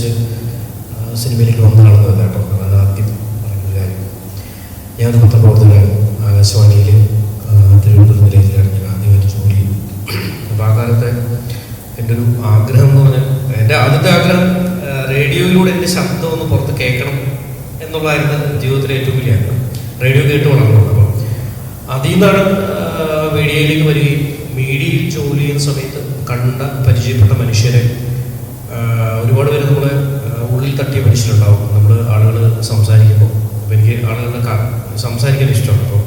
വിചാരിച്ച് സിനിമയിലേക്ക് വന്ന ആളെന്നല്ല കേട്ടോ. അതാണ് ആദ്യം പറയുന്ന കാര്യം. ഞാൻ പത്രപ്രവർത്തകനായിരുന്നു ആകാശവാണിയിൽ തിരുവനന്തപുരം നിലയത്തിലാണ് ഞാൻ ആദ്യമായിട്ട് ജോലി അപ്പോൾ ആ കാലത്ത് എന്റെ ഒരു ആഗ്രഹം എന്ന് പറഞ്ഞാൽ എന്റെ ആദ്യത്തെ ആഗ്രഹം റേഡിയോയിലൂടെ എന്റെ ശബ്ദം ഒന്ന് പുറത്ത് കേൾക്കണം എന്നുള്ളതായിരുന്നു ജീവിതത്തിലെ ഏറ്റവും വലിയ ആഗ്രഹം. റേഡിയോ കേട്ട് വളർന്നത് അപ്പം അതിൽ നിന്നാണ് മീഡിയയിലേക്ക് വരികയും മീഡിയയിൽ ജോലി ചെയ്യുന്ന സമയത്ത് കണ്ട പരിചയപ്പെട്ട മനുഷ്യരെ ഒരുപാട് പേര് നമ്മളെ ഉള്ളിൽ തട്ടിയ മനുഷ്യരുണ്ടാവും. നമ്മൾ ആളുകൾ സംസാരിക്കുമ്പോൾ അപ്പോൾ എനിക്ക് ആളുകളെ സംസാരിക്കാൻ ഇഷ്ടമാണ്. അപ്പോൾ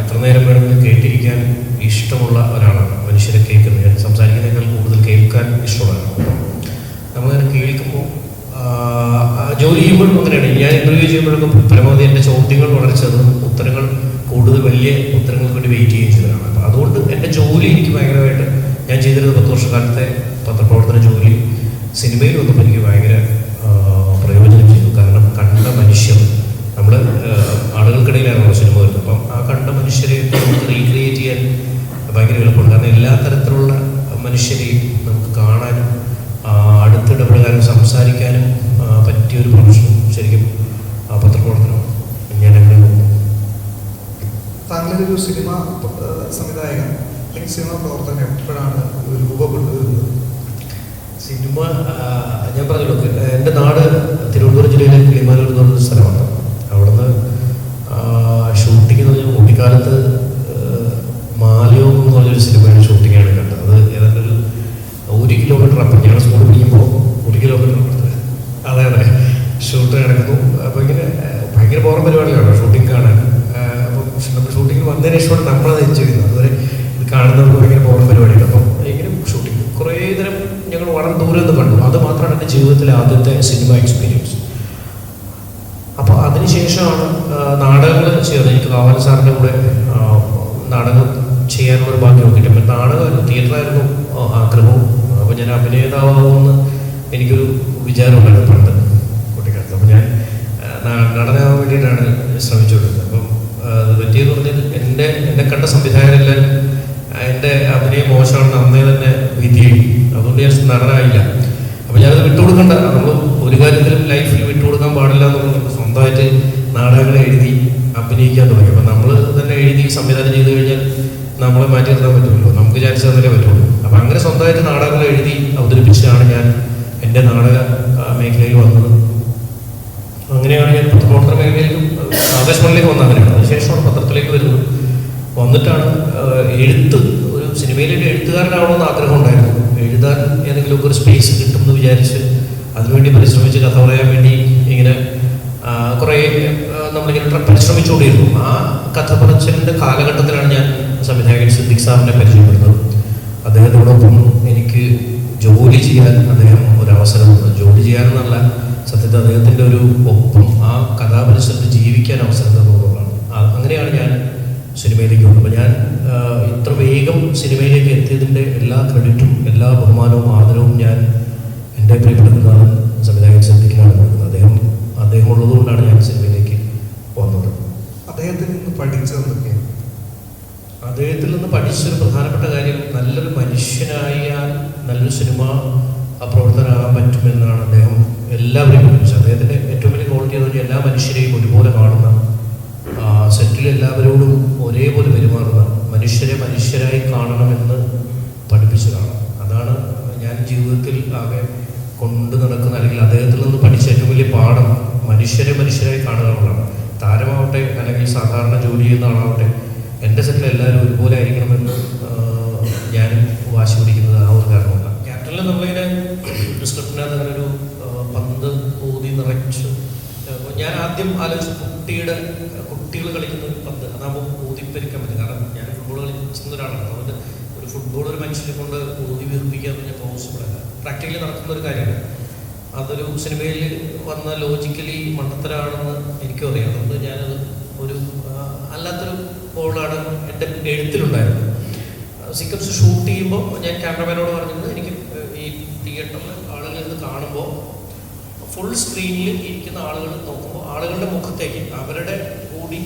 എത്ര നേരം വേണമെങ്കിലും കേട്ടിരിക്കാൻ ഇഷ്ടമുള്ള ഒരാളാണ് മനുഷ്യരെ കേൾക്കുന്നത്. സംസാരിക്കുന്നതിനേക്കാൾ കൂടുതൽ കേൾക്കാൻ ഇഷ്ടമുള്ള നമ്മളിങ്ങനെ കേൾക്കുമ്പോൾ ജോലി ചെയ്യുമ്പോഴും അങ്ങനെയാണ്. ഞാൻ ഇന്റർവ്യൂ ചെയ്യുമ്പോഴൊക്കെ പരമാവധി എന്റെ ചോദ്യങ്ങൾ വളരെ ചെറുതും ഉത്തരങ്ങൾ കൂടുതൽ വലിയ ഉത്തരങ്ങൾക്ക് വേണ്ടി വെയിറ്റ് ചെയ്യുകയും ചെയ്തതാണ്. അപ്പോൾ അതുകൊണ്ട് എന്റെ ജോലി എനിക്ക് ഭയങ്കരമായിട്ട് ഞാൻ ചെയ്തിരുന്ന പത്ത് വർഷക്കാലത്തെ പത്രപ്രവർത്തന ജോലി സിനിമയിൽ വന്നപ്പോൾ എനിക്ക് ഭയങ്കര പ്രയോജനം ചെയ്തു. കാരണം കണ്ട മനുഷ്യർ നമ്മൾ ആളുകൾക്കിടയിലാണല്ലോ സിനിമ വരുന്നത്. അപ്പം ആ കണ്ട മനുഷ്യരെ നമുക്ക് റീക്രിയേറ്റ് ചെയ്യാൻ ഭയങ്കര എളുപ്പമുണ്ട് കാരണം എല്ലാ തരത്തിലുള്ള മനുഷ്യരെയും നമുക്ക് കാണാനും അടുത്തിടപെടാനും സംസാരിക്കാനും പറ്റിയ ഒരു പ്രൊഫഷൻ ശരിക്കും പത്രപ്രവർത്തനം ഞാൻ നോക്കുന്നു താങ്കളൊരു സിനിമ സംവിധായകൻ അല്ലെങ്കിൽ സിനിമ പ്രവർത്തനം എപ്പോഴാണ് രൂപപ്പെട്ടത് സിനിമ ഞാൻ പറഞ്ഞല്ലോ എന്റെ നാട് തിരുവനന്തപുരം ജില്ലയിലെ കിളിമാനൂർ എന്ന് പറഞ്ഞ സ്ഥലമാണ്. അവിടുന്ന് ഷൂട്ടിംഗ് എന്ന് പറഞ്ഞാൽ കുട്ടിക്കാലത്ത് ആ, മാലയോഗം എന്ന് പറഞ്ഞൊരു സിനിമയുടെ ഷൂട്ടിങ്ങാണ് കണ്ടത്. അത് ഏതാണ്ട് ഒരു ഒരു കിലോമീറ്റർ അപ്പം ഞങ്ങൾ സ്കൂളിൽ പിടിക്കുമ്പോൾ ഒരു കിലോമീറ്റർ അതെ അതെ. ഷൂട്ട് നടക്കുന്നു. അപ്പോൾ ഇങ്ങനെ ഭയങ്കര ബോറം പരിപാടിയാണ് ഷൂട്ടിംഗ് കാണാൻ. അപ്പം നമ്മൾ ഷൂട്ടിങ്ങിൽ വന്നതിന് ശേഷമാണ് നമ്മളത് എൻജോയ് ചെയ്യുന്നത് അതുവരെ ഇത് കാണുന്നവർക്ക് ഭയങ്കര ബോറം പരിപാടിയാണ് അപ്പം ഇങ്ങനെ ഷൂട്ടിംഗ് കുറേ നേരം ഞങ്ങൾ വളരെ ദൂരെ നിന്ന് കണ്ടു. അത് മാത്രമാണ് എന്റെ ജീവിതത്തിലെ ആദ്യത്തെ സിനിമ എക്സ്പീരിയൻസ് അപ്പോൾ അതിനുശേഷമാണ് നാടകങ്ങൾ ചെയ്തത് എനിക്ക് കാവാല സാറിന്റെ കൂടെ നാടകം ചെയ്യാനുള്ള ഒരു ഭാഗ്യം അപ്പം നാടകമായിരുന്നു തിയേറ്ററായിരുന്നു ആഗ്രഹവും. അപ്പോൾ ഞാൻ അഭിനേതാവുമെന്ന് എനിക്കൊരു വിചാരമുണ്ടായിരുന്നു പണ്ട് കുട്ടിക്കാലത്ത്. അപ്പോൾ ഞാൻ നടനാവാൻ വേണ്ടിയിട്ടാണ് ശ്രമിച്ചുകൊണ്ടിരുന്നത്. അപ്പം പറ്റിയെന്ന് പറഞ്ഞാൽ എന്റെ എന്നെ കണ്ട സംവിധായകരെല്ലാം എന്റെ അഭിനയം മോശമാണെന്ന് അന്നേ തന്നെ വിധി അതുകൊണ്ട് ഞാൻ നടനായില്ല. അപ്പോൾ ഞാനത് വിട്ടുകൊടുക്കണ്ട. നമ്മൾ ഒരു കാര്യത്തിലും ലൈഫിൽ വിട്ടുകൊടുക്കാൻ പാടില്ല എന്നുള്ളത് സ്വന്തമായിട്ട് നാടകങ്ങൾ എഴുതി അഭിനയിക്കാൻ തുടങ്ങി. അപ്പോൾ നമ്മൾ തന്നെ എഴുതി സംവിധാനം ചെയ്ത് കഴിഞ്ഞാൽ നമ്മളെ മാറ്റി നിർത്താൻ പറ്റുമല്ലോ. നമുക്ക് ചാൻസ് തന്നേ പറ്റുള്ളൂ. അപ്പോൾ അങ്ങനെ സ്വന്തമായിട്ട് നാടകങ്ങൾ എഴുതി അവതരിപ്പിച്ചാണ് ഞാൻ എന്റെ നാടക മേഖലയിൽ വന്നത്. അങ്ങനെയാണ് ഞാൻ പത്രപ്രവർത്തന മേഖലയിലും ആകാശവാണിയിലേക്ക് വന്നത്. അങ്ങനെയാണ്. അതിനുശേഷമാണ് പത്രത്തിലേക്ക് വരുന്നത്. വന്നിട്ടാണ് എഴുത്ത് ഒരു എഴുത്തുകാരനാവണമെന്ന് ആഗ്രഹം ഉണ്ടായിരുന്നു എഴുതാൻ ഏതെങ്കിലുമൊക്കെ ഒരു സ്പേസ് കിട്ടുമെന്ന് വിചാരിച്ച് അതിനുവേണ്ടി പരിശ്രമിച്ച് കഥ പറയാൻ വേണ്ടി ഇങ്ങനെ കുറേ നമ്മളിങ്ങനെ പരിശ്രമിച്ചു പരിശ്രമിച്ചുകൊണ്ടിരുന്നു. ആ കഥ പറച്ചിലിന്റെ കാലഘട്ടത്തിലാണ് ഞാൻ സംവിധായകൻ സിദ്ദിഖ് സാറിനെ പരിചയപ്പെടുന്നത്. അദ്ദേഹത്തോടൊപ്പം എനിക്ക് ജോലി ചെയ്യാൻ അദ്ദേഹം ഒരു അവസരം ജോലി ചെയ്യാനെന്നല്ല സത്യത്തിൽ അദ്ദേഹത്തിന്റെ ഒരു ഒപ്പം ആ കഥാപരിസരത്ത് ജീവിക്കാൻ അവസരം തന്നുള്ളതാണ് അങ്ങനെയാണ് ഞാൻ സിനിമയിലേക്ക് വന്നത്. ഞാൻ ആ, ഇത്ര വേഗം സിനിമയിലേക്ക് എത്തിയതിന്റെ എല്ലാ ക്രെഡിറ്റും എല്ലാ ബഹുമാനവും ആദരവും ഞാൻ എന്റെ പ്രിയപ്പെടുന്ന സംവിധായകൻ സിദ്ദിഖിനാണ് അദ്ദേഹം അദ്ദേഹം ഉള്ളതുകൊണ്ടാണ് ഞാൻ സിനിമയിലേക്ക് വന്നത്. അദ്ദേഹത്തിൽ നിന്ന് പഠിച്ചതൊക്കെ? അദ്ദേഹത്തിൽ നിന്ന് പഠിച്ചൊരു പ്രധാനപ്പെട്ട കാര്യം നല്ലൊരു മനുഷ്യനായാൽ നല്ലൊരു സിനിമ പ്രവർത്തനാകാൻ പറ്റുമെന്നാണ് അദ്ദേഹം എല്ലാവരെയും പഠിപ്പിച്ചത്. അദ്ദേഹത്തിന്റെ ഏറ്റവും വലിയ ക്വാളിറ്റി എന്ന് പറഞ്ഞാൽ എല്ലാ മനുഷ്യരെയും ഒരുപോലെ കാണുന്ന സെറ്റിൽ എല്ലാവരോടും ഒരേപോലെ പെരുമാറുന്ന മനുഷ്യരെ മനുഷ്യരായി കാണണമെന്ന് പഠിപ്പിച്ചതാണ്. അതാണ് ഞാൻ ജീവിതത്തിൽ ആകെ കൊണ്ടു നടക്കുന്ന അല്ലെങ്കിൽ അദ്ദേഹത്തിൽ നിന്ന് പഠിച്ച ഏറ്റവും വലിയ പാഠം മനുഷ്യരെ മനുഷ്യരായി കാണുക എന്നുള്ളതാണ്. താരമാവട്ടെ അല്ലെങ്കിൽ സാധാരണ ജോലി ചെയ്യുന്ന ആളാവട്ടെ എന്റെ സെറ്റിൽ എല്ലാവരും ഒരുപോലെ ആയിരിക്കണമെന്ന് ഞാൻ വാശി പിടിക്കുന്നത് ആ ഒരു കാരണമാണ്. ക്യാപ്റ്റനിൽ നമ്മളിങ്ങനെ സ്ക്രിപ്റ്റിനകത്ത് അങ്ങനെ ഒരു പന്ത് ഊതി നിറച്ച് ഞാൻ ആദ്യം ആലോചിച്ച കുട്ടിയുടെ കുട്ടികൾ കളിക്കുന്ന ഒരു പന്ത്. അതാകുമ്പോൾ ഊതിപ്പെരിക്കാൻ പറ്റും. കാരണം ഞാൻ ഫുട്ബോൾ കളിക്കുന്ന ഒരാളാണ്. അതുകൊണ്ട് ഒരു ഫുട്ബോൾ ഒരു മനുഷ്യനെ കൊണ്ട് ഊതി വീർപ്പിക്കുക എന്ന് പറഞ്ഞാൽ പോസിബിൾ അല്ല. പ്രാക്ടിക്കലി നടക്കുന്ന ഒരു കാര്യമാണ്. അതൊരു സിനിമയിൽ വന്ന ലോജിക്കലി മണ്ടത്തരാണെന്ന് എനിക്കും അറിയാം. അതുകൊണ്ട് ഞാനത് ഒരു അല്ലാത്തൊരു ബോളാണ് എന്റെ എഴുത്തിലുണ്ടായിരുന്നത്. സിക്കംസ് ഷൂട്ട് ചെയ്യുമ്പോൾ ഞാൻ ക്യാമറമാനോട് പറഞ്ഞത് എനിക്ക് ഈ തിയേറ്ററിൽ ആളുകളിൽ നിന്ന് കാണുമ്പോൾ ഫുൾ സ്ക്രീനിൽ ഇരിക്കുന്ന ആളുകൾ നോക്കുമ്പോൾ ആളുകളുടെ മുഖത്തേക്ക് അവരുടെ കൂടി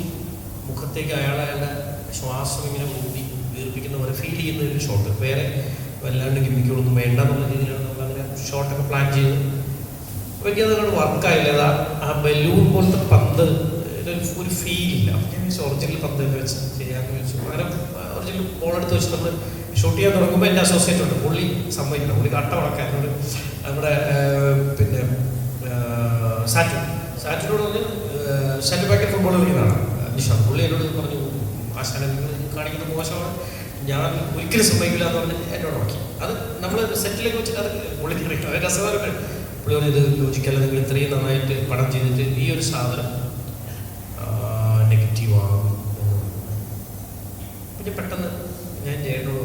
മുഖത്തേക്ക് അയാൾ അയാളുടെ ശ്വാസം ഇങ്ങനെ മൂടി വീർപ്പിക്കുന്ന പോലെ ഫീൽ ചെയ്യുന്ന ഒരു ഷോട്ട് വേറെ വല്ലാണ്ട് ഗിമ്മിക്കുകളൊന്നും വേണ്ട എന്നുള്ള രീതിയിലാണ് നമ്മൾ അങ്ങനെ ഷോട്ടൊക്കെ പ്ലാൻ ചെയ്ത് അപ്പോഴേക്കും അതുകൊണ്ട് വർക്കായില്ല ആ- ബലൂൺ പോലത്തെ പന്ത് ഒരു ഫീൽ ഇല്ല. ഞാൻ ഒറിജിനൽ പന്ത് വെച്ച് ചെയ്യാമെന്ന് വെച്ചു അങ്ങനെ ഒറിജിനൽ ബോൾ എടുത്ത് വെച്ച് നമ്മൾ ഷൂട്ട് ചെയ്യാൻ തുടങ്ങുമ്പോൾ എന്റെ അസോസിയേറ്റ് ഉണ്ട്. പുള്ളി സമ്മതിക്കണം. പുള്ളി കട്ട വളക്കാൻ നമ്മുടെ പിന്നെ സാറ്റു. സാറ്റിനോട് പറഞ്ഞ് ഫുട്ബോൾ കളിക്കുന്നതാണ് നിഷാദ് പുള്ളി എന്നോട് പറഞ്ഞു ആശാന നിങ്ങൾ കാണിക്കുന്ന മോശമാണ്. ഞാൻ ഒരിക്കലും സമ്മതിക്കില്ല എന്ന് പറഞ്ഞ് എന്നോട് നോക്കി അത് നമ്മൾ സെറ്റിലേക്ക് വെച്ചിട്ട് അത് പുള്ളി അറിയാം അത് രസകരമാണ്. പുള്ളി പറഞ്ഞു ഇത് ലോജിക്കല്ല നിങ്ങൾ ഇത്രയും നന്നായിട്ട് പടം ചെയ്തിട്ട് ഈ ഒരു സാധനം നെഗറ്റീവ് ആകും പിന്നെ പെട്ടെന്ന് ഞാൻ ജയനോട്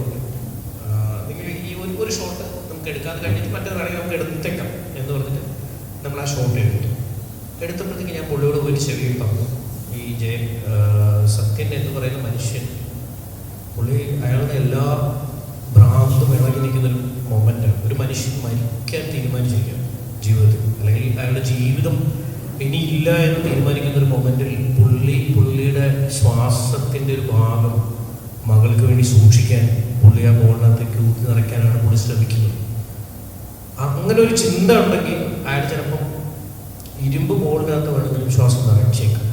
നിങ്ങൾ ഈ ഒരു ഒരു ഷോട്ട് നമുക്ക് എടുക്കാതെ കഴിഞ്ഞിട്ട് മറ്റേതാണെങ്കിൽ നമുക്ക് എടുത്തേക്കാം. എന്ന് പറഞ്ഞിട്ട് നമ്മൾ ആ ഷോട്ട് എടുത്തു. എടുത്തപ്പോഴത്തേക്ക് ഞാൻ പുള്ളിയോട് പോയി ചെവി പറഞ്ഞു. ഈ ജെ ആ, സത്യൻ എന്ന് പറയുന്ന മനുഷ്യൻ പുള്ളി അയാളുടെ എല്ലാ ഭ്രാന്തും ഇളകി നിൽക്കുന്ന ഒരു മൊമെന്റാണ് ഒരു മനുഷ്യൻ മരിക്കാൻ തീരുമാനിച്ചിരിക്കുക ജീവിതത്തിൽ. അല്ലെങ്കിൽ അയാളുടെ ജീവിതം ഇനി ഇല്ല എന്ന് തീരുമാനിക്കുന്ന ഒരു മൊമെന്റിൽ പുള്ളി പുള്ളിയുടെ ശ്വാസത്തിന്റെ ഒരു ഭാഗം മകൾക്ക് വേണ്ടി സൂക്ഷിക്കാൻ പുള്ളി ആ ബോളിനകത്തേക്ക് ഊക്കി നിറയ്ക്കാനാണ് പുള്ളി ശ്രമിക്കുന്നത്. അങ്ങനെ ഒരു ചിന്ത ഉണ്ടെങ്കിൽ അയാൾ ചിലപ്പം ഇരുമ്പ് ബോളിനകത്ത് വേണമെങ്കിലും ശ്വാസം നിറച്ചേക്കാം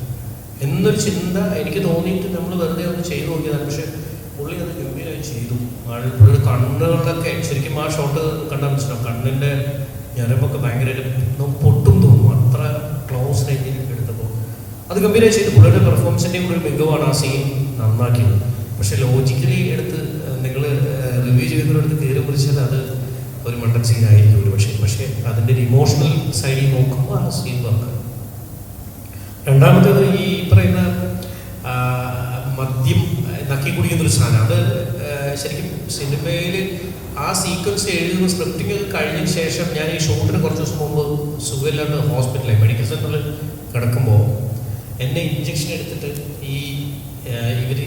എന്നൊരു ചിന്ത എനിക്ക് തോന്നിയിട്ട് നമ്മൾ വെറുതെ ഒന്ന് ചെയ്തു നോക്കിയതാണ്. പക്ഷെ പുള്ളി അത് ഗംഭീരമായി ചെയ്തു. പുള്ളിയുടെ കണ്ണുകളിലൊക്കെ ശരിക്കും ആ ഷോട്ട് കണ്ടാൽ മനസ്സിലാവും. കണ്ണിന്റെ ഞരമ്പൊക്കെ ഭയങ്കരമായിട്ട് പൊട്ടും തോന്നും. അത്ര ക്ലോസ് റേഞ്ചിൽ എടുത്തപ്പോൾ അത് ഗംഭീരമായി ചെയ്തു. പുള്ളിയുടെ പെർഫോമൻസിന്റെയും ഒരു മികവാണ് ആ സീൻ നന്നാക്കിയത്. പക്ഷെ ലോജിക്കലി എടുത്ത് നിങ്ങൾ റിവ്യൂ ചെയ്യുന്നവരെടുത്ത് കയറി പിടിച്ചാൽ അത് മണ്ടൻ സീൻ ആയിരിക്കും ഒരു പക്ഷേ പക്ഷേ അതിന്റെ ഒരു ഇമോഷണൽ സൈഡിൽ നോക്കുമ്പോൾ ആ സീൻ വർക്ക് രണ്ടാമത്തേത് ഈ പറയുന്ന മദ്യം നക്കി കുടിക്കുന്ന ഒരു സാധനം. അത് ശരിക്കും സിനിമയിൽ ആ സീക്വൻസ് എഴുതുന്ന സ്ക്രിപ്റ്റിംഗ് കഴിഞ്ഞതിന് ശേഷം ഞാൻ ഈ ഷോട്ടിന് കുറച്ച് ദിവസം മുമ്പ് സുഖമില്ലാണ്ട് ഹോസ്പിറ്റലിൽ മെഡിക്കൽ സെന്ററിൽ കിടക്കുമ്പോൾ എന്നെ ഇഞ്ചക്ഷൻ എടുത്തിട്ട് ഈ ഇവർ